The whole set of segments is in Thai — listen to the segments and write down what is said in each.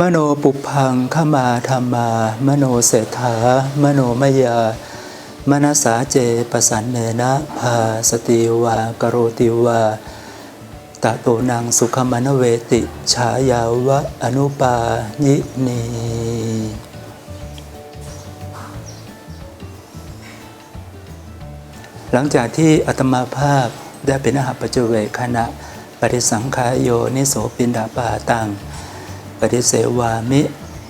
มโนปุพังขมาธรรมา มโนเศรษฐามโนมยามนสาเจปสันเนนะภาสติวากโรติวาตะโตนังสุขมนเวติฉายาวะอนุปายินีหลังจากที่อาตมาภาพได้เป็นอาหารปัจจุเวกขณะปฏิสังขายโยนิโสปินดาปาตัง ปฏิเสวามิ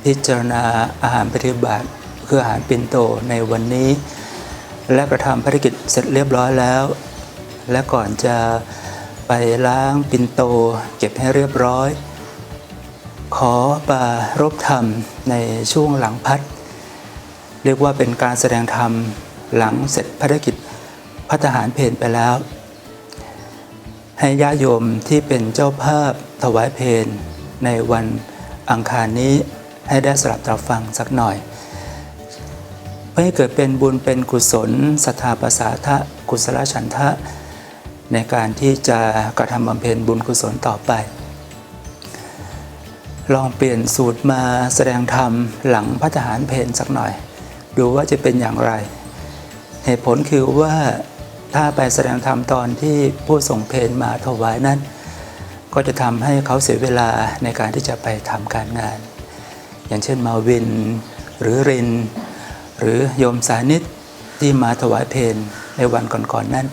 พิจารณาอาหารปฏิบัติคืออาหารปินโตในวันนี้ และกระทำภารกิจเสร็จเรียบร้อยแล้ว และก่อนจะไปล้างปินโตเก็บให้เรียบร้อย ขอปารบธรรมในช่วงหลังพัด เรียกว่าเป็นการแสดงธรรมหลังเสร็จภารกิจพัฒหารเพนไปแล้ว ให้ญาโยมที่เป็นเจ้าภาพถวายเพนในวัน อังคารนี้ให้ได้สลับตรับฟังสักหน่อยเพื่อให้เกิดเป็นบุญเป็นกุศลศรัทธาประสาทะกุศลฉันทะ ในการที่จะกระทำบำเพ็ญบุญกุศลต่อไป ลองเปลี่ยนสูตรมาแสดงธรรมหลังพัฒหารเพนสักหน่อย ดูว่าจะเป็นอย่างไร เหตุผลคือว่าถ้าไปแสดงธรรมตอนที่ผู้ส่งเพนมาถวายนั้น ก็จะทำให้เขาเสียเวลาในการที่จะไปทำการงาน อย่างเช่นมาวิน หรือริน หรือโยมสานิตที่มาถวายเพนในวันก่อนๆนนั้น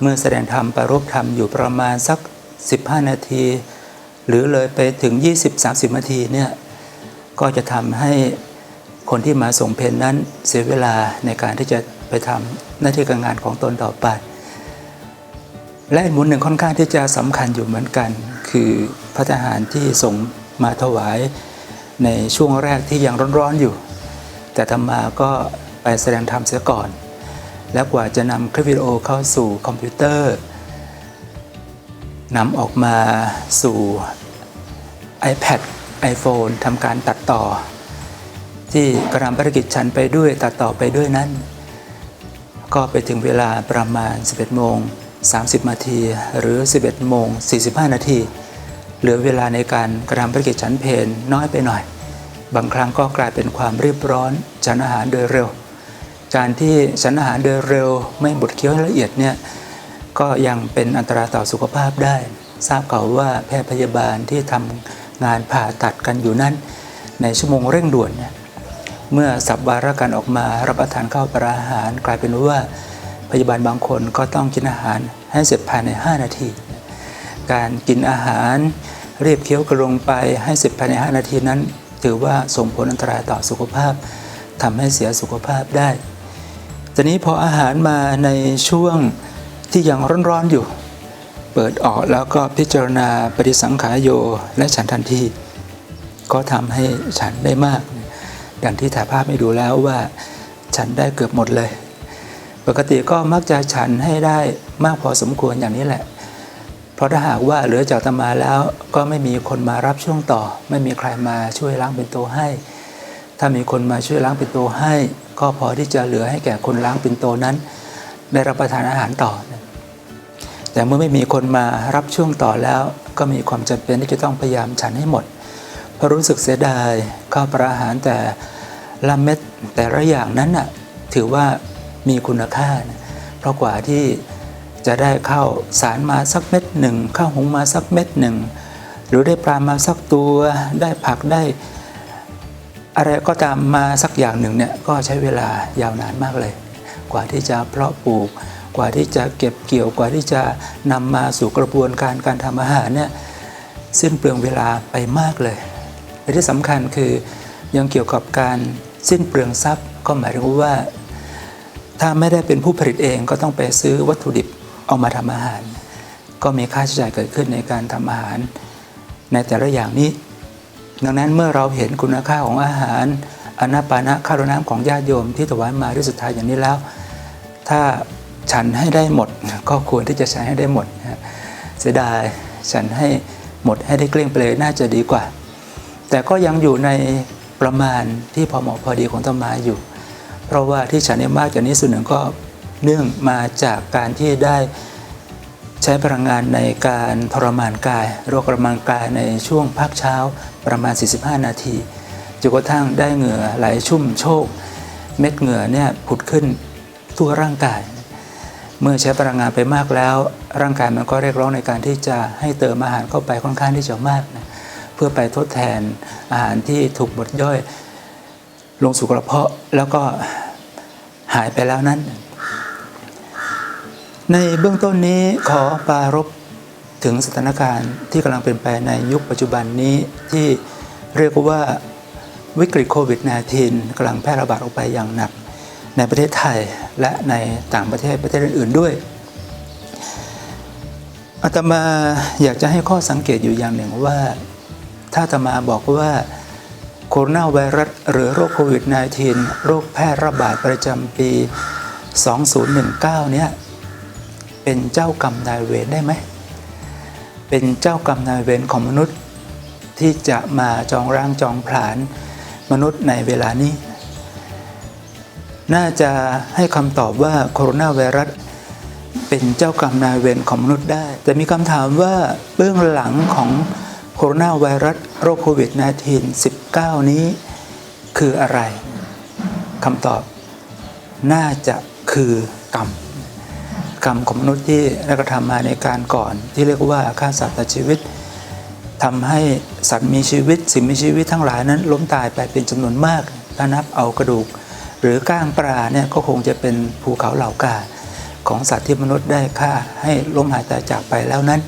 เมื่อแสดงธรรมประรบธรรมอยู่ประมาณสัก 15 นาที หรือเลยไปถึง 20-30 นาทีเนี่ยก็จะทำให้คนที่มาส่งเพนนั้นเสียเวลาในการที่จะไปทำหน้าที่การงานของตนต่อไป และอีกมุมหนึ่งค่อนข้างที่จะสำคัญอยู่เหมือนกัน คือพระทหารที่ส่งมาถวายในช่วงแรกที่ยังร้อนๆอยู่ แต่ธรรมาก็ไปแสดงธรรมเสียก่อน แล้วกว่าจะนำคลิปวิดีโอเข้าสู่คอมพิวเตอร์นำออกมาสู่ iPad iPhone ทำการตัดต่อ ที่กระทำภารกิจฉันไปด้วยตัดต่อไปด้วยนั้น ก็ไปถึงเวลาประมาณ 11โมง 30 นาที หรือ 11 โมง 45 นาที เหลือเวลาในการกระทำภารกิจฉันเพนน้อยไปหน่อย บางครั้งก็กลายเป็นความรีบร้อนฉันอาหารโดยเร็ว การที่ฉันอาหารโดยเร็ว ไม่บดเคี้ยวละเอียดเนี่ยก็ยังเป็นอันตรายต่อสุขภาพได้ ทราบข่าวว่าแพทย์พยาบาลที่ทำงานผ่าตัดกันอยู่นั้น ในชั่วโมงเร่งด่วนเนี่ยเมื่อสับวาระการออกมารับประทานข้าวปลาอาหารกลายเป็นว่า พยาบาลบางคนก็ต้องกินอาหารให้เสร็จภายใน 5 นาที การกินอาหารรีบเคี้ยวกระลงไปให้เสร็จภายใน 5 นาทีนั้น ถือว่าส่งผลอันตรายต่อสุขภาพทำให้เสียสุขภาพได้ทีนี้พออาหารมาในช่วงที่ยังร้อนๆอยู่ เปิดออกแล้วก็พิจารณาปฏิสังขายโยและฉันทันที ก็ทำให้ฉันได้มากอย่างที่ถ่ายภาพให้ดูแล้วว่า ฉันได้เกือบหมดเลย ปกติก็มักจะฉันให้ได้มากพอสมควรอย่างนี้แหละ เพราะถ้าหากว่าเหลือจากตมาแล้วก็ไม่มีคนมารับช่วงต่อ ไม่มีใครมาช่วยล้างเป็นโตให้ ถ้ามีคนมาช่วยล้างเป็นโตให้ ก็พอที่จะเหลือให้แก่คนล้างเป็นโตนั้น ได้รับประทานอาหารต่อ แต่เมื่อไม่มีคนมารับช่วงต่อแล้ว ก็มีความจำเป็นที่จะต้องพยายามฉันให้หมดเพราะรู้สึกเสียดายข้าวปลาอาหารแต่ละเม็ดแต่ละอย่างนั้นน่ะถือว่า มีคุณค่านะเพราะกว่าที่จะได้ข้าวสารมาสักเม็ดหนึ่งข้าวหุงมาสักเม็ดหนึ่งหรือได้ปลามาสักตัวได้ผักได้ อะไรก็ตามมาสักอย่างหนึ่งเนี่ยก็ใช้เวลายาวนานมากเลย กว่าที่จะเพาะปลูก กว่าที่จะเก็บเกี่ยวกว่าที่จะนำมาสู่กระบวนการการทำอาหารเนี่ยสิ้นเปลืองเวลาไปมากเลยและที่สำคัญคือยังเกี่ยวกับการสิ้นเปลืองทรัพย์ก็หมายถึงว่า ถ้าไม่ได้เป็นผู้ผลิตเองก็ต้องไปซื้อวัตถุดิบเอามาทำอาหาร ก็มีค่าใช้จ่ายเกิดขึ้นในการทำอาหาร ในแต่ละอย่างนี้ ดังนั้นเมื่อเราเห็นคุณค่าของอาหารอนาปานะข้าวน้ำของญาติโยมที่ถวายมาด้วยสุดท้ายอย่างนี้แล้ว ถ้าฉันให้ได้หมดก็ควรที่จะใช้ให้ได้หมดเสียดายฉันให้หมดให้ได้เกลี้ยงไปเลยน่าจะดีกว่า แต่ก็ยังอยู่ในประมาณที่พอเหมาะพอดีของธรรมาอยู่ เพราะว่าที่ฉันได้มากจากนี้ส่วนหนึ่งก็เนื่องมาจากการที่ได้ฉช้พลังงานในการทรมานกายโรคทรมานกายในช่วงพักเช้าประมาณ 45 นาทีจนกระทั่งได้เหงื่อไหลชุ่มโชก เม็ดเหงื่อเนี่ยผุดขึ้นทั่วร่างกาย เมื่อใช้พลังงานไปมากแล้ว ร่างกายมันก็เรียกร้องในการที่จะให้เติมอาหารเข้าไปค่อนข้างที่จะมากนะเพื่อไปทดแทนอาหารที่ถูกบดย่อย ลงสู่กระเพาะแล้วก็หายไปแล้วนั้น ในเบื้องต้นนี้ขอปรารบถึงสถานการณ์ที่กำลังเป็นไปในยุคปัจจุบันนี้ที่เรียกว่าวิกฤตโควิด -19 กำลังแพร่ระบาดออกไปอย่างหนัก ในประเทศไทยและในต่างประเทศประเทศอื่น ๆด้วยอาตมาอยากจะให้ข้อสังเกตอยู่อย่างหนึ่งว่า ถ้าอาตมาบอกว่า โคโรนาไวรัสหรือโรคโควิด -19 โรคแพร่ระบาดประจำปี 2019 เนี่ยเป็นเจ้ากรรมนายเวรได้ไหม เป็นเจ้ากรรมนายเวรของมนุษย์ที่จะมาจองร่างจองผลาญมนุษย์ในเวลานี้ น่าจะให้คำตอบว่าโคโรนาไวรัสเป็นเจ้ากรรมนายเวรของมนุษย์ได้ แต่มีคำถามว่าเบื้องหลังของโคโรนาไวรัสโรคโควิด -19 19นี้คืออะไรคำตอบน่าจะคือกรรมกรรมของมนุษย์ที่ได้กระทำมาในการก่อน ที่เรียกว่าฆ่าสัตว์ตัดชีวิตทำให้สัตว์มีชีวิต สิ่งมีชีวิตทั้งหลายนั้นล้มตายไปเป็นจำนวนมากถ้านับเอากระดูก หรือก้างปลาเนี่ยก็คงจะเป็นภูเขาเหล่ากาของสัตว์ที่มนุษย์ได้ฆ่าให้ล้มหายตายจากไปแล้วนั้น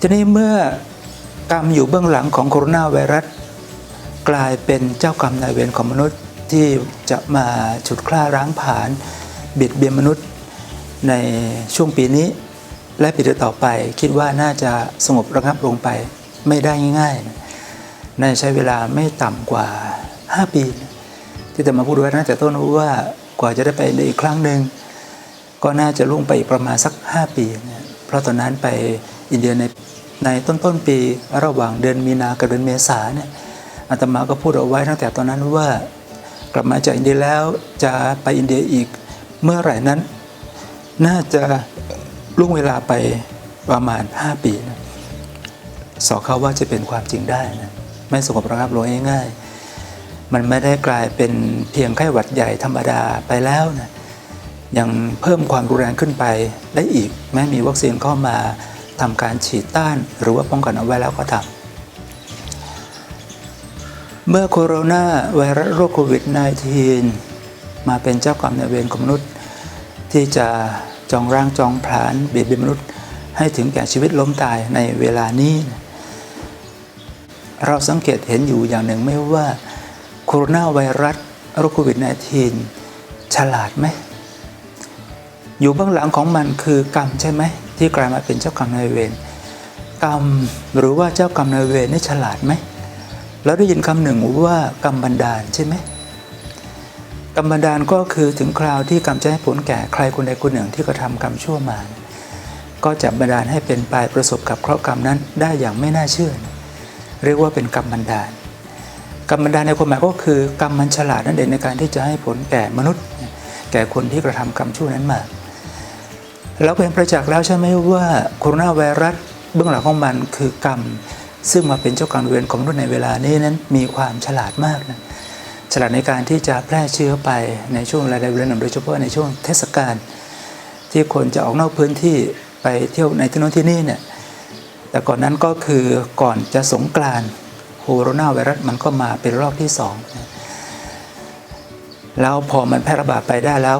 ทีนี้เมื่อ กรรมอยู่เบื้องหลังของโคโรนาไวรัส กลายเป็นเจ้ากรรมนายเวรของมนุษย์ที่จะมาฉุดคล้าร้างผลาญบิดเบียนมนุษย์ในช่วงปีนี้ และปีต่อไปคิดว่าน่าจะสงบระงับลงไปไม่ได้ง่ายๆนะน่าใช้เวลาไม่ต่ำกว่า 5 ปี ที่จะมาพูดไว้ตั้งแต่ต้นว่ากว่าจะได้ไปในอีกครั้งหนึ่งก็น่าจะล่วงไปอีกประมาณสัก 5 ปี เพราะตอนนั้นไปอินเดียใน ในต้นต้นๆปีระหว่างเดือนมีนากับเดือนเมษาเนี่ยอาตมาก็พูดเอาไว้ตั้งแต่ตอนนั้นว่ากลับมาจากอินเดียแล้วจะไปอินเดียอีกเมื่อไหร่นั้น น่าจะล่วงเวลาไปประมาณ 5 ปีนะสอเขาว่าจะเป็นความจริงได้นะไม่สงบระงับลงง่ายๆมันไม่ได้กลายเป็นเพียงไข้หวัดใหญ่ธรรมดาไปแล้วนะยังเพิ่มความรุนแรงขึ้นไปได้อีกแม้มีวัคซีนเข้ามา ทำการฉีดต้านหรือว่าป้องกันเอาไว้แล้วก็ตามเมื่อโคโรนาไวรัสโรคโควิด -19 มาเป็นเจ้ากรรมนายเวรของมนุษย์ ที่จะจองร่างจองผลาญเบียดเบียนมนุษย์ ให้ถึงแก่ชีวิตล้มตายในเวลานี้ เราสังเกตเห็นอยู่อย่างหนึ่งไม่ว่าโคโรนาไวรัสโรคโควิด -19 ฉลาดไหม อยู่เบื้องหลังของมันคือกรรมใช่ไหม ที่กลายมาเป็นเจ้ากรรมนายเวรกรรมหรือว่าเจ้ากรรมนายเวรนี่ฉลาดไหมเราได้ยินคำหนึ่งว่ากรรมบันดาลใช่ไหมกรรมบันดาลก็คือถึงคราวที่กรรมจะให้ผลแก่ใครคนใดคนหนึ่งที่กระทำกรรมชั่วมา ก็จะบันดาลให้เป็นไปประสบกับเคราะห์กรรมนั้นได้อย่างไม่น่าเชื่อ เรียกว่าเป็นกรรมบันดาล กรรมบันดาลในความหมายก็คือกรรมมันฉลาดนั่นเองในการที่จะให้ผลแก่มนุษย์ แก่คนที่กระทำกรรมชั่วนั้นมา แล้วเป็นประจักษ์แล้วใช่ไหมว่าโคโรนาไวรัสเบื้องหลังของมันคือกรรม ซึ่งมาเป็นเจ้ากรรมนายเวรของมนุษย์ในเวลานี้นั้นมีความฉลาดมากนะฉลาดในการที่จะแพร่เชื้อไปในช่วงเวลาใดเวลาหนึ่งโดยเฉพาะในช่วงเทศกาลที่คนจะออกนอกพื้นที่ไปเที่ยวในที่โน้นที่นี่เนี่ยแต่ก่อนนั้นก็คือก่อนจะสงกรานโคโรนาไวรัสมันก็มาเป็นรอบที่สองนะแล้วพอมันแพร่ระบาดไปได้แล้ว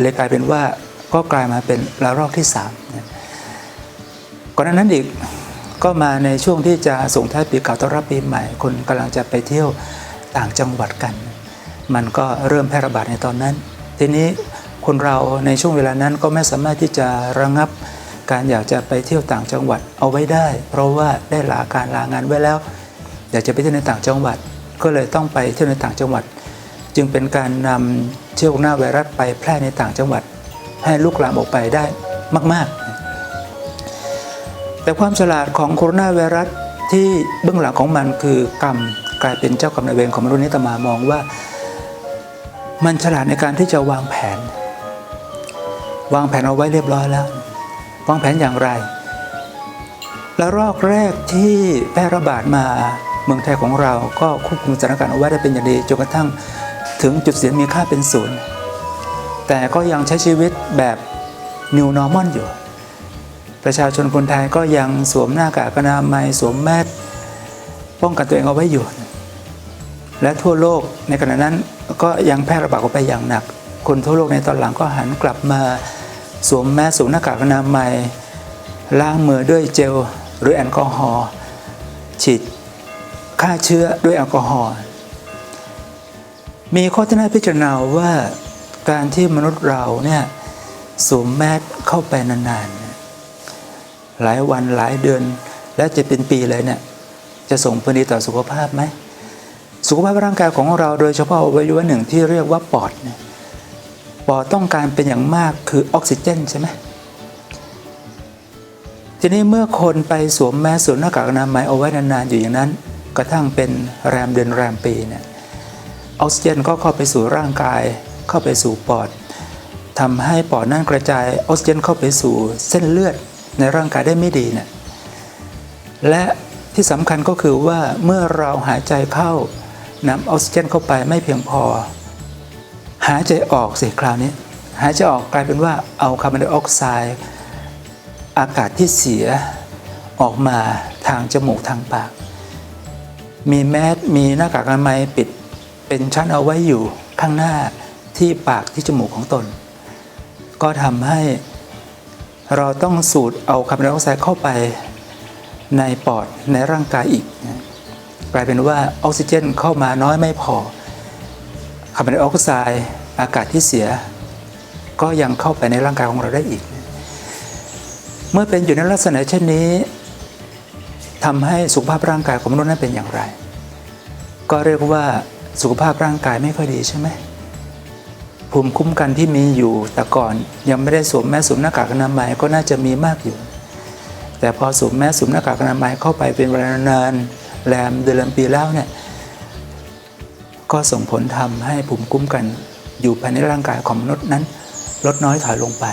เลยกลายเป็นว่า ก็กลายมาเป็นระลอกที่สามก่อนหน้านั้นอีกก็มาในช่วงที่จะส่งท้ายปีเก่าต้อนรับปีใหม่ คนกำลังจะไปเที่ยวต่างจังหวัดกัน มันก็เริ่มแพร่ระบาดในตอนนั้น ทีนี้คนเราในช่วงเวลานั้นก็ไม่สามารถที่จะระงับการอยากจะไปเที่ยวต่างจังหวัดเอาไว้ได้ เพราะว่าได้ลาการลางานไว้แล้ว อยากจะไปเที่ยวในต่างจังหวัด ก็เลยต้องไปเที่ยวในต่างจังหวัด จึงเป็นการนำเชื้อโคโรนาไวรัสไปแพร่ในต่างจังหวัด ให้ลุกลามออกไปได้มากๆ แต่ความฉลาดของโคโรนาไวรัสที่เบื้องหลังของมันคือกรรมกลายเป็นเจ้ากรรมนายเวรของมนุษย์นิตมามองว่า มันฉลาดในการที่จะวางแผน วางแผนเอาไว้เรียบร้อยแล้ว วางแผนอย่างไร แล้วรอบแรกที่แพร่ระบาดมาเมืองไทยของเราก็ควบคุมสถานการณ์เอาไว้ได้เป็นอย่างดีจนกระทั่งถึงจุดเสียมีค่าเป็นศูนย์ แต่ก็ยังใช้ชีวิตแบบ New Normal อยู่ ประชาชนคนไทยก็ยังสวมหน้ากากอนามัยสวมแมสป้องกันตัวเองเอาไว้อยู่ และทั่วโลกในขณะนั้นก็ยังแพร่ระบาดออกไปอย่างหนัก คนทั่วโลกในตอนหลังก็หันกลับมาสวมแมสสวมหน้ากากอนามัยล้างมือด้วยเจลหรือแอลกอฮอล์ฉีดฆ่าเชื้อด้วยแอลกอฮอล์มีข้อที่น่าพิจารณาว่า การที่มนุษย์เราเนี่ยสวมแมสเข้าไปนานๆ หลายวันหลายเดือน และจะเป็นปีเลยเนี่ยจะส่งผลดีต่อสุขภาพไหม สุขภาพร่างกายของเราโดยเฉพาะอวัยวะหนึ่งที่เรียกว่าปอดเนี่ยปอดต้องการเป็นอย่างมากคือออกซิเจนใช่ไหมทีนี้เมื่อคนไปสวมแมสสวมหน้ากากอนามัยเอาไว้นานๆอยู่อย่างนั้น กระทั่งเป็นแรมเดือนแรมปีเนี่ยออกซิเจนก็เข้าไปสู่ร่างกาย เข้าไปสู่ปอดทำให้ปอดนั่นกระจายออกซิเจนเข้าไปสู่เส้นเลือดในร่างกายได้ไม่ดีเนี่ยและที่สำคัญก็คือว่าเมื่อเราหายใจเข้านำออกซิเจนเข้าไปไม่เพียงพอ หายใจออกสิคราวนี้ หายใจออกกลายเป็นว่าเอาคาร์บอนไดออกไซด์อากาศที่เสียออกมาทางจมูกทางปาก มีแมสมีหน้ากากอนามัยปิดเป็นชั้นเอาไว้อยู่ข้างหน้า ที่ปากที่จมูกของตน ก็ทำให้เราต้องสูดเอาคาร์บอนไดออกไซด์เข้าไปในปอดในร่างกายอีก กลายเป็นว่าออกซิเจนเข้ามาน้อยไม่พอคาร์บอนไดออกไซด์อากาศที่เสีย ก็ยังเข้าไปในร่างกายของเราได้อีก เมื่อเป็นอยู่ในลักษณะเช่นนี้ทำให้สุขภาพร่างกายของมนุษย์นั้นเป็นอย่างไร ก็เรียกว่าสุขภาพร่างกายไม่ค่อยดีใช่ไหม ภูมิคุ้มกันที่มีอยู่แต่ก่อน ยังไม่ได้สวมแมสสวมหน้ากากอนามัยก็น่าจะมีมากอยู่ แต่พอสวมแมสสวมหน้ากากอนามัยเข้าไปเป็นเวลานานแรมเดือนปีแล้วเนี่ยก็ส่งผลทำให้ภูมิคุ้มกันอยู่ภายในร่างกายของมนุษย์นั้น ลดน้อยถอยลงไป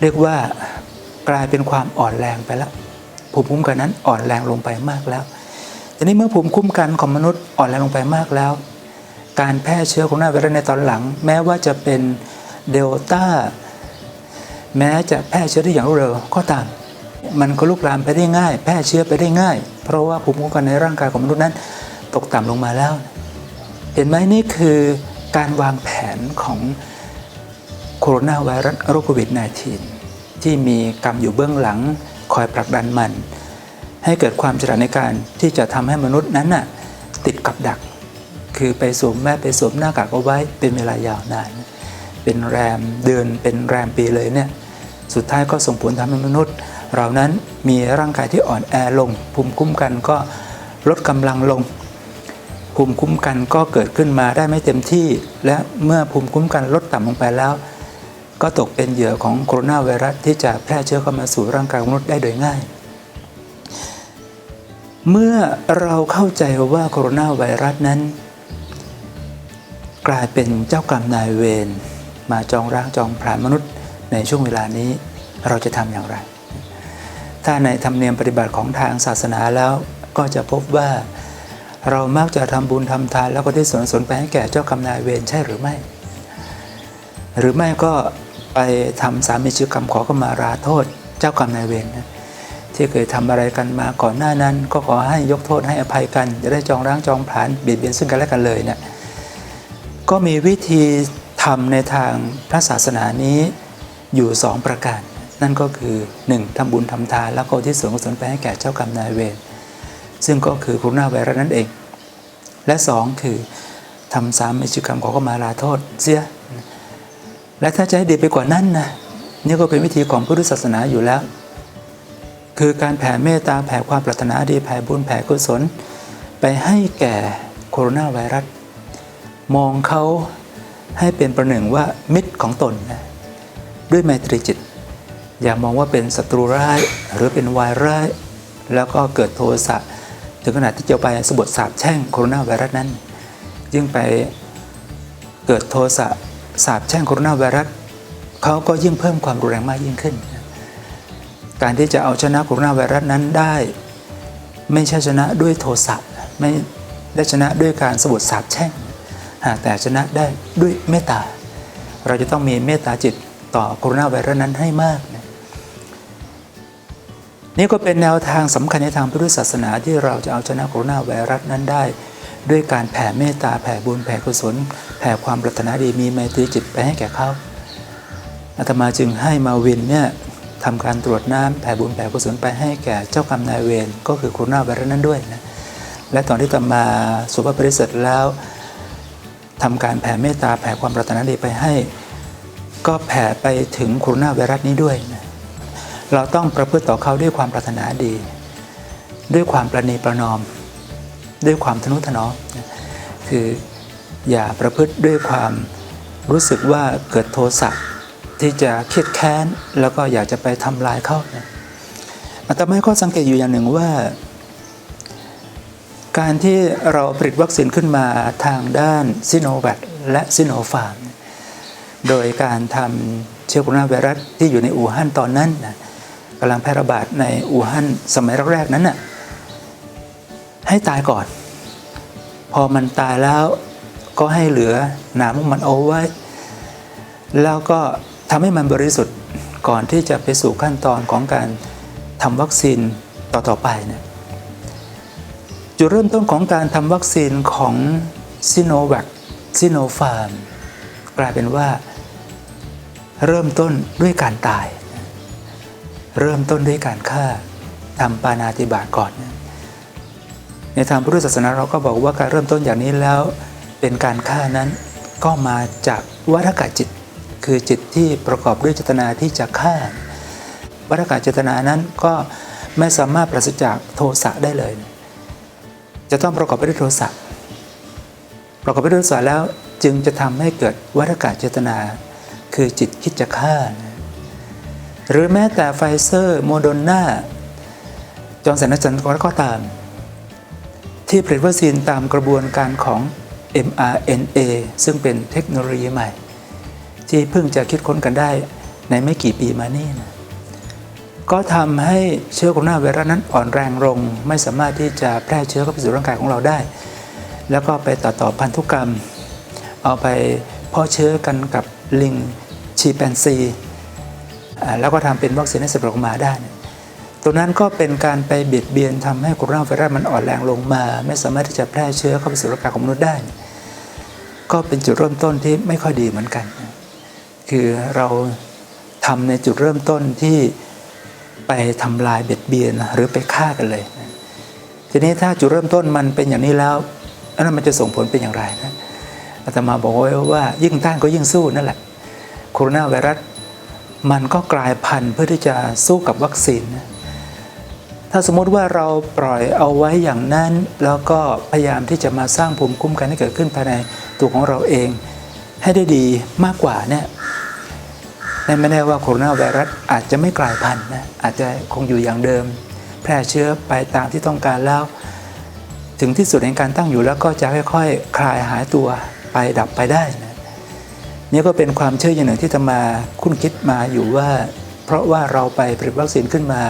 เรียกว่ากลายเป็นความอ่อนแรงไปแล้วภูมิคุ้มกันนั้นอ่อนแรงลงไปมากแล้วทีนี้เมื่อภูมิคุ้มกันของมนุษย์อ่อนแรงลงไปมากแล้ว การแพร่เชื้อของหน้าไวรัสในตอนหลัง แม้ว่าจะเป็นเดลต้าแม้จะแพร่เชื้อได้อย่างรวดเร็วก็ตาม มันก็ลุกลามไปได้ง่าย แพร่เชื้อไปได้ง่าย เพราะว่าภูมิคุ้มกันในร่างกายของมนุษย์นั้น ตกต่ำลงมาแล้ว เห็นไหมนี่คือการวางแผนของโคโรนาไวรัสโรคโควิด -19 ที่มีกรรมอยู่เบื้องหลังคอยผลักดันมัน ให้เกิดความฉลาดในการที่จะทำให้มนุษย์นั้นน่ะติดกับดัก คือไปสวมแม่ไปสวมหน้ากากเอาไว้เป็นเวลายาวนาน เป็นแรมเดือนเป็นแรมปีเลยเนี่ยสุดท้ายก็ส่งผลทำให้มนุษย์ เรานั้นมีร่างกายที่อ่อนแอลง ภูมิคุ้มกันก็ลดกำลังลง ภูมิคุ้มกันก็เกิดขึ้นมาได้ไม่เต็มที่ และเมื่อภูมิคุ้มกันลดต่ำลงไปแล้ว ก็ตกเป็นเหยื่อของโคโรนาไวรัสที่จะแพร่เชื้อเข้ามาสู่ร่างกายมนุษย์ได้โดยง่าย เมื่อเราเข้าใจว่าโคโรนาไวรัสนั้น กลายเป็นเจ้ากรรมนายเวรมาจองร่างจองผลาญมนุษย์ในช่วงเวลานี้เราจะทำอย่างไร ถ้าในธรรมเนียมปฏิบัติของทางศาสนาแล้วก็จะพบว่า เรามักจะทำบุญทำทานแล้วก็ได้ส่วนสนไปให้แก่เจ้ากรรมนายเวรใช่หรือไม่ หรือไม่ก็ไปทำสามีชิกรรมขอขมาราโทษเจ้ากรรมนายเวรนะที่เคยทำอะไรกันมาก่อนหน้านั้น ก็ขอให้ยกโทษให้อภัยกันจะได้จองร่างจองผลานเบียดเบียนซึ่งกันและกันเลยเนะี่ย ก็มีวิธีทำในทางพระศาสนานี้อยู่2ประการ นั่นก็คือ 1. ทำบุญทำทานแล้วก็ที่ส่วนกุศลไปให้แก่เจ้ากรรมนายเวรซึ่งก็คือโคโรนาไวรัสนั่นเอง และ 2 คือทำสามมิจิกรรมขอเข้ามาลาโทษเสีย และถ้าจะให้ดีไปกว่านั้นนะนี่ก็เป็นวิธีของพุทธศาสนาอยู่แล้ว คือการแผ่เมตตาแผ่ความปรารถนาดีแผ่บุญแผ่กุศล ไปให้แก่โคโรนาไวรัส มองเขาให้เป็นประหนึ่งว่ามิตรของตนนะด้วยไมตรีจิต อย่ามองว่าเป็นศัตรูร้ายหรือเป็นวายร้าย แล้วก็เกิดโทสะถึงขนาดที่จะไปสบทสาบแช่งโคโรนาไวรัสนั้น ยิ่งไปเกิดโทสะสาบแช่งโคโรนาไวรัสเขาก็ยิ่งเพิ่มความรุนแรงมากยิ่งขึ้น การที่จะเอาชนะโคโรนาไวรัสนั้นได้ ไม่ใช่ชนะด้วยโทสะไม่ได้ชนะด้วยการสบดสาบแช่ง หากแต่ชนะได้ด้วยเมตตา เราจะต้องมีเมตตาจิตต่อโคโรนาไวรัสนั้นให้มากนะนี่ก็เป็นแนวทางสำคัญในทางพุทธศาสนาที่เราจะเอาชนะโคโรนาไวรัสนั้นได้ ด้วยการแผ่เมตตาแผ่บุญแผ่กุศล แผ่ความปรารถนาดีมีไมตรีจิตไปให้แก่เขาอาตมาจึงให้มาวินเนี่ยทำการตรวจน้ำแผ่บุญแผ่กุศลไปให้แก่เจ้ากรรมนายเวรก็คือโคโรนาไวรัสนั้นด้วยนะและตอนที่อาตมาสุภาพบริสุทธิ์แล้ว ทำการแผ่เมตตาแผ่ความปรารถนาดีไปให้ ก็แผ่ไปถึงโคโรนาไวรัสนี้ด้วยนะเราต้องประพฤติต่อเขาด้วยความปรารถนาดี ด้วยความประนีประนอม ด้วยความทนุถนอมคืออย่าประพฤติด้วยความรู้สึกว่าเกิดโทสะที่จะเครียดแค้นแล้วก็อยากจะไปทำลายเขานะอาตมาก็สังเกตอยู่อย่างหนึ่งว่า การที่เราผลิตวัคซีนขึ้นมาทางด้านซิโนแวคและซิโนฟาร์มโดยการทำเชื้อโคโรนาไวรัสที่อยู่ในอู่ฮั่นตอนนั้นนะกำลังแพร่ระบาดในอู่ฮั่นสมัยแรกๆนั้นน่ะให้ตายก่อน พอมันตายแล้วก็ให้เหลือหนามของมันเอาไว้ แล้วก็ทำให้มันบริสุทธิ์ก่อนที่จะไปสู่ขั้นตอนของการทำวัคซีนต่อๆไปเนี่ย จุดเริ่มต้นของการทำวัคซีนของซิโนแวคซิโนฟาร์มกลายเป็นว่า เริ่มต้นด้วยการตาย เริ่มต้นด้วยการฆ่าทำปานาติบาตก่อน ในทางพุทธศาสนาเราก็บอกว่าการเริ่มต้นอย่างนี้แล้วเป็นการฆ่านั้นก็มาจากวัฏกะจิต คือจิตที่ประกอบด้วยเจตนาที่จะฆ่าวัฏกะเจตนานั้นก็ไม่สามารถปราศจากโทสะได้เลย จะต้องประกอบไปด้วยโทสะประกอบไปด้วยโทสะแล้วจึงจะทำให้เกิดวัฏกะเจตนา คือจิตคิดจะฆ่าหรือแม้แต่ไฟเซอร์โมโดนาจอร์นสันจันก็ตาม ที่ผลิตวัคซีนตามกระบวนการของ mRNA ซึ่งเป็นเทคโนโลยีใหม่ ที่เพิ่งจะคิดค้นกันได้ในไม่กี่ปีมานี่นะ ก็ทำให้เชื้อโคโรนาไวรัสนั้นอ่อนแรงลง ไม่สามารถที่จะแพร่เชื้อเข้าไปสู่ร่างกายของเราได้ แล้วก็ไปต่อต่อพันธุกรรม เอาไปเพาะเชื้อกันกับลิงชีแปนซีแล้วก็ทำเป็นวัคซีนให้สำเร็จออกมาได้ตรงนั้นก็เป็นการไปเบียดเบียนทำให้โคโรนาไวรัสมันอ่อนแรงลงมา ไม่สามารถที่จะแพร่เชื้อเข้าไปสู่ร่างกายของมนุษย์ได้ ก็เป็นจุดเริ่มต้นที่ไม่ค่อยดีเหมือนกัน คือเราทำในจุดเริ่มต้นที่ ไปทำลายเบียดเบียนหรือไปฆ่ากันเลย ทีนี้ถ้าจุดเริ่มต้นมันเป็นอย่างนี้แล้วนั้นมันจะส่งผลเป็นอย่างไรนะอาตมาบอกไว้ว่ายิ่งต้านก็ยิ่งสู้นั่นแหละโคโรนาไวรัสมันก็กลายพันธุ์เพื่อที่จะสู้กับวัคซีน ถ้าสมมติว่าเราปล่อยเอาไว้อย่างนั้น แล้วก็พยายามที่จะมาสร้างภูมิคุ้มกันให้เกิดขึ้นภายในตัวของเราเอง ให้ได้ดีมากกว่าเนี่ย นั่นไม่แน่ว่าโคโรนาไวรัสอาจจะไม่กลายพันธุ์นะอาจจะคงอยู่อย่างเดิม แพร่เชื้อไปตามที่ต้องการแล้ว ถึงที่สุดในการตั้งอยู่แล้วก็จะค่อยๆคลายหายตัวไปดับไปได้นะนี่ก็เป็นความเชื่ออย่างหนึ่งที่จะมาคุ้นคิดมาอยู่ว่า เพราะว่าเราไปผลิตวัคซีนขึ้นมา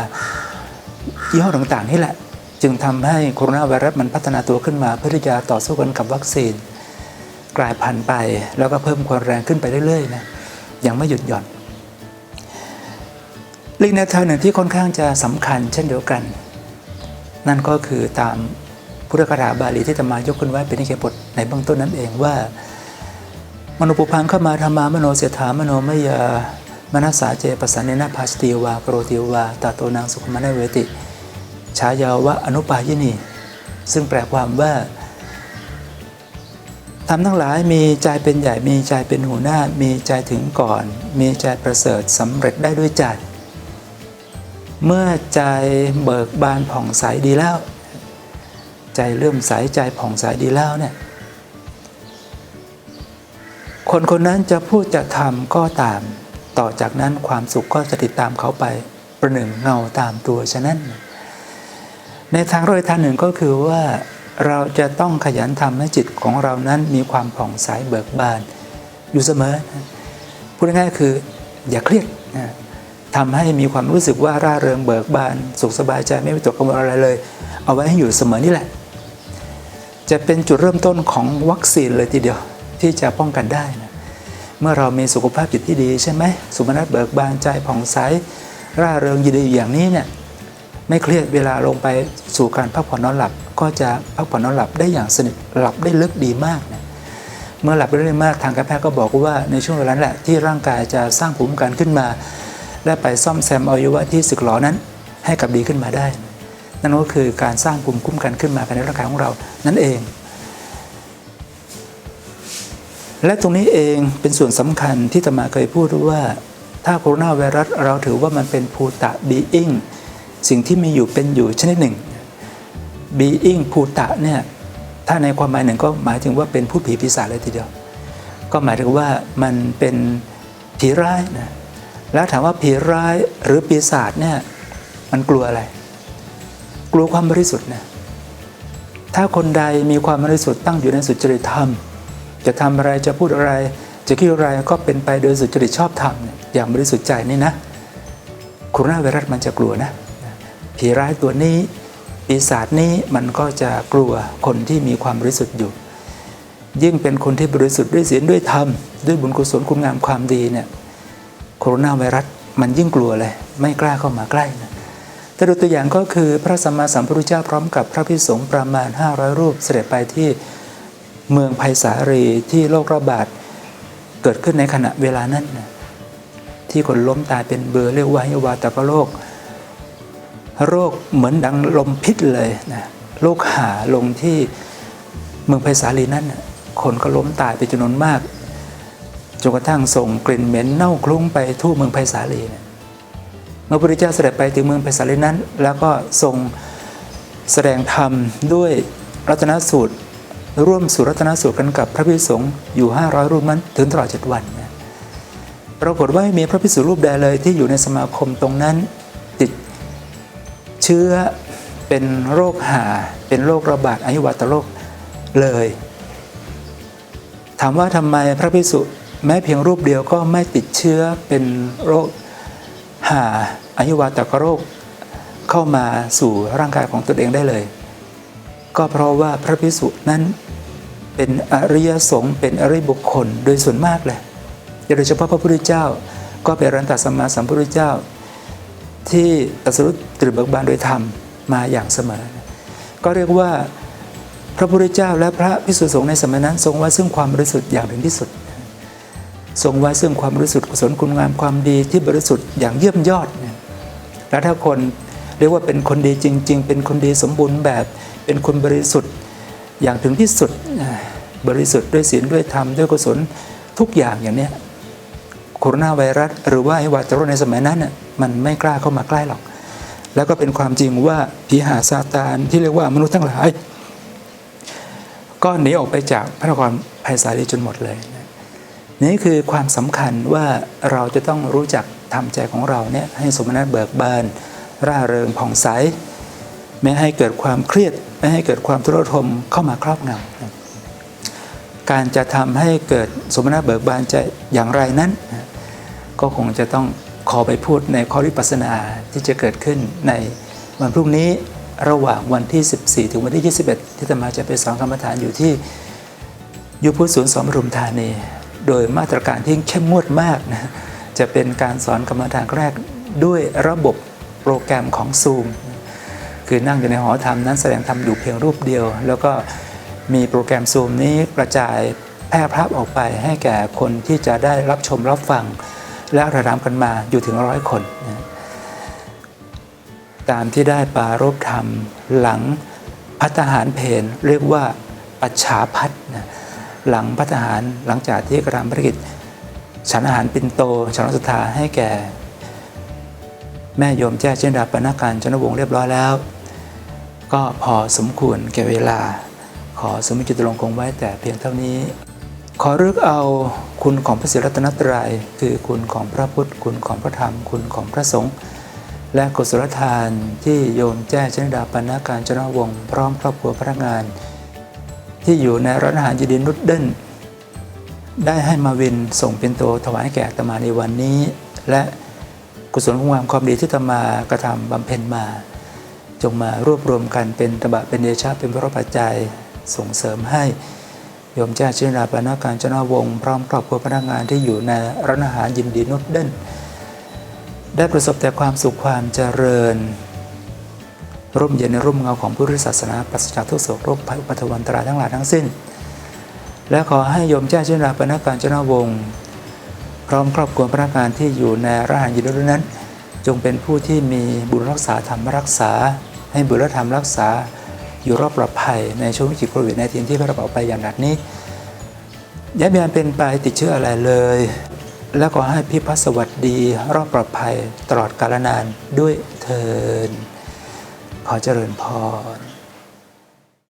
ยี่ห้อต่างๆนี่แหละ จึงทำให้โคโรนาไวรัสมันพัฒนาตัวขึ้นมาเพื่อที่จะต่อสู้กันกับวัคซีน กลายพันธุ์ไปแล้วก็เพิ่มความแรงขึ้นไปเรื่อยๆนะยังไม่หยุดหย่อน ลิงแนวทางหนึ่งที่ค่อนข้างจะสำคัญเช่นเดียวกัน นั่นก็คือตามพุทธคาถาบาลีที่ธรรมายกขึ้นไว้เป็นนิเคปบทในเบื้องต้นนั้นเองว่า มโนปุพังเข้ามาธรรมามโนเสถามโนมยามนัสสาเจปสันเนนะภาสติวากโรติวาตาโตนางสุขมานเวติฉายาวะอนุปายินีซึ่งแปลความว่าทำทั้งหลายมีใจเป็นใหญ่มีใจเป็นหัวหน้า มีใจถึงก่อน มีใจประเสริฐสำเร็จได้ด้วยใจ เมื่อใจเบิกบานผ่องใสดีแล้ว ใจเลื่มใสใจผ่องใสดีแล้วเนี่ยคนคนนั้นจะพูดจะทำก็ตาม ต่อจากนั้นความสุขก็จะติดตามเขาไป ประหนึ่งเงาตามตัวฉะนั้น ในทางรอยทางหนึ่งก็คือว่าเราจะต้องขยันทำให้จิตของเรานั้นมีความผ่องใสเบิกบาน อยู่เสมอ พูดง่ายๆคืออย่าเครียดนะ ทำให้มีความรู้สึกว่าร่าเริงเบิกบาน สุขสบายใจไม่มีตกกังวลอะไรเลย เอาไว้ให้อยู่เสมอนี่แหละ จะเป็นจุดเริ่มต้นของวัคซีนเลยทีเดียวที่จะป้องกันได้นะเมื่อเรามีสุขภาพจิตที่ดีใช่ไหมสุขนัตเบิกบานใจผ่องใสร่าเริงยินดีอย่างนี้เนี่ยไม่เครียดเวลาลงไปสู่การพักผ่อนนอนหลับ ก็จะพักผ่อนนอนหลับได้อย่างสนิทหลับได้ลึกดีมากนะเมื่อหลับได้ลึกมากทางการแพทย์ก็บอกว่าในช่วงเวลานั้นแหละที่ร่างกายจะสร้างภูมิคุ้มกันขึ้นมา และไปซ่อมแซมอวัยวะที่สึกหรอนั้น ให้กลับดีขึ้นมาได้ นั่นก็คือการสร้างภูมิคุ้มกันขึ้นมาภายในร่างกายของเรานั่นเอง และตรงนี้เองเป็นส่วนสำคัญที่ตมาเคยพูดว่าถ้าโคโรนาไวรัสเราถือว่ามันเป็นภูตะบีอิงสิ่งที่มีอยู่เป็นอยู่ชนิดหนึ่งบีอิงภูตะเนี่ยถ้าในความหมายหนึ่งก็หมายถึงว่าเป็นผู้ผีปีศาจเลยทีเดียว ก็หมายถึงว่ามันเป็นผีร้ายนะ แล้วถามว่าผีร้ายหรือปีศาจเนี่ยมันกลัวอะไร กลัวความบริสุทธิ์นะถ้าคนใดมีความบริสุทธิ์ตั้งอยู่ในสุจริตธรรม จะทำอะไรจะพูดอะไร จะคิดอะไรก็เป็นไปโดยสุจริตชอบธรรมอย่างบริสุทธิ์ใจนี่นะโคโรนาไวรัสมันจะกลัวนะผีร้ายตัวนี้ปีศาจนี้มันก็จะกลัวคนที่มีความบริสุทธิ์อยู่ ยิ่งเป็นคนที่บริสุทธิ์ด้วยศีลด้วยธรรม ด้วยบุญกุศลคุณงามความดีเนี่ย โคโรนาไวรัสมันยิ่งกลัวเลย ไม่กล้าเข้ามาใกล้นะแต่ดูตัวอย่างก็คือพระสัมมาสัมพุทธเจ้าพร้อมกับพระภิษสงฆ์ประมาณ 500 รูปเสด็จไปที่เมืองไผ่สาลีที่โรคระบาดเกิดขึ้นในขณะเวลานั้นนะที่คนล้มตายเป็นเบอร์เรียกว่าหิวาตกโรคโรคเหมือนดังลมพิษเลยนะโรคหาลงที่เมืองไผ่สาลีนั้น คนก็ล้มตายเป็นจำนวนมาก จนกระทั่งส่งกลิ่นเหม็นเน่าคลุ้งไปทั่วเมืองไผ่สาลีนะเมื่อพระพุทธเจ้าเสด็จไปถึงเมืองไผ่สาลีนั้น แล้วก็ทรงแสดงธรรมด้วยรัตนสูตร ร่วมสู่รัตนสูตรกันกับพระภิกษุสงฆ์อยู่ 500 รูปนั้นถึงตลอดเจ็ดวันนะปรากฏว่าไม่มีพระภิกษุรูปใดเลยที่อยู่ในสมาคมตรงนั้น ติดเชื้อเป็นโรคหาเป็นโรคระบาดอายุวัตโรคเลย ถามว่าทำไมพระภิกษุ แม้เพียงรูปเดียวก็ไม่ติดเชื้อเป็นโรคหาอายุวัตโรคเข้ามาสู่ร่างกายของตนเองได้เลย ก็เพราะว่าพระภิกษุนั้นเป็นอริยสงฆ์เป็นอริบุคคลโดยส่วนมากเลยโดยเฉพาะพระพุทธเจ้าก็เป็นรันตสัมมาสัมพุทธเจ้า ที่ตรัสรู้ตรึกเบิกบานโดยธรรมมาอย่างเสมอ ก็เรียกว่าพระพุทธเจ้าและพระภิกษุสงฆ์ในสมัยนั้นทรงไว้ซึ่งความบริสุทธิ์อย่างถึงที่สุด ทรงไว้ซึ่งความบริสุทธิ์กุศลคุณงามความดีที่บริสุทธิ์อย่างเยี่ยมยอดเนี่ยแล้วถ้าคนเรียกว่าเป็นคนดีจริง ๆ เป็นคนดีสมบูรณ์แบบ เป็นคนบริสุทธิ์อย่างถึงที่สุดบริสุทธิ์ด้วยศีลด้วยธรรมด้วยกุศลทุกอย่างอย่างเนี้ยโคโรนาไวรัสหรือว่าไอวัตโรในสมัยนั้นน่ะมันไม่กล้าเข้ามาใกล้หรอก แล้วก็เป็นความจริงว่าผีหาซาตานที่เรียกว่ามนุษย์ทั้งหลาย ก็หนีออกไปจากพระนครไผ่สาลีจนหมดเลยนะ นี่คือความสำคัญว่าเราจะต้องรู้จักทำใจของเราเนี่ยให้สมณะเบิกบาน ร่าเริงผ่องใส ไม่ให้เกิดความเครียด ไม่ให้เกิดความทุรทมเข้ามาครอบงำการจะทำให้เกิดสมณะเบิกบานใจอย่างไรนั้น ก็คงจะต้องขอไปพูดในข้อริปัสสนาที่จะเกิดขึ้นในวันพรุ่งนี้ระหว่างวันที่ 14 ถึงวันที่ 21 ที่ธรรมาจะไปสอนกรรมฐานอยู่ที่ยุพุทธศูนย์สอนรุมธานี โดยมาตรการที่เข้มงวดมากนะจะเป็นการสอนกรรมฐานแรกด้วยระบบโปรแกรมของ Zoom คือนั่งอยู่ในหอธรรมนั้นแสดงธรรมอยู่เพียงรูปเดียว แล้วก็มีโปรแกรม Zoom นี้กระจายแพร่ภาพออกไปให้แก่คนที่จะได้รับชมรับฟัง และระดับกันมาอยู่ถึงร้อยคนนะตามที่ได้ปารบธรรมหลังพัฒหารเพนเรียกว่าปัจฉาพัฒนะ หลังพัฒหารหลังจากที่กระทำภารกิจฉันอาหารปินโตฉันรัสุธาให้แก่ แม่โยมแจ้เจนดาปนาการชนวงศ์เรียบร้อยแล้ว ก็พอสมควรแก่เวลา ขอสมมิจุตลงคงไว้แต่เพียงเท่านี้ ขอเลือกเอาคุณของพระศรีรัตนตรัย คือคุณของพระพุทธ คุณของพระธรรม คุณของพระสงฆ์และกุศลทานที่โยมแจ้ชนดาปนาการชนวงพร้อมครอบครัวพนักงาน ที่อยู่ในร้านอาหารยีดินนุดเดิลได้ให้มาวินส่งเป็นโตถวายแก่ตมาในวันนี้ และกุศลคุณงามความดีที่ตมากระทำบำเพ็ญมา จงมารวบรวมกันเป็นตบะเป็นเดชะเป็นพระปัจจัยส่งเสริมให้โยมเจ้าชินาปนาการจนาวงพร้อมครอบครัวพนักงานที่อยู่ในร้านอาหารยินดีนุดเด่นได้ประสบแต่ความสุขความเจริญ ร่มเย็นในร่มเงาของพุทธศาสนาปราศจากทุกโศกโรคภัยอุปัทวันตรายทั้งหลายทั้งสิ้น และขอให้โยมเจ้าชินาปนากการเจ้านวงศ์พร้อมครอบครัวพนักงานที่อยู่ในร้านอาหารยินดีนั้น จงเป็นผู้ที่มีบุญรักษาธรรมรักษา ให้บุญและธรรมรักษา อยู่รอบปลอดภัยในช่วงวิกฤตโควิดในทีที่พร่ระบาดไปอย่างหนักนี้อย่ามีอันเป็นไปติดเชื้ออะไรเลย และขอให้พิพัฒสวัสดีรอบปลอดภัยตลอดกาลนานด้วยเทินขอ เจริญพร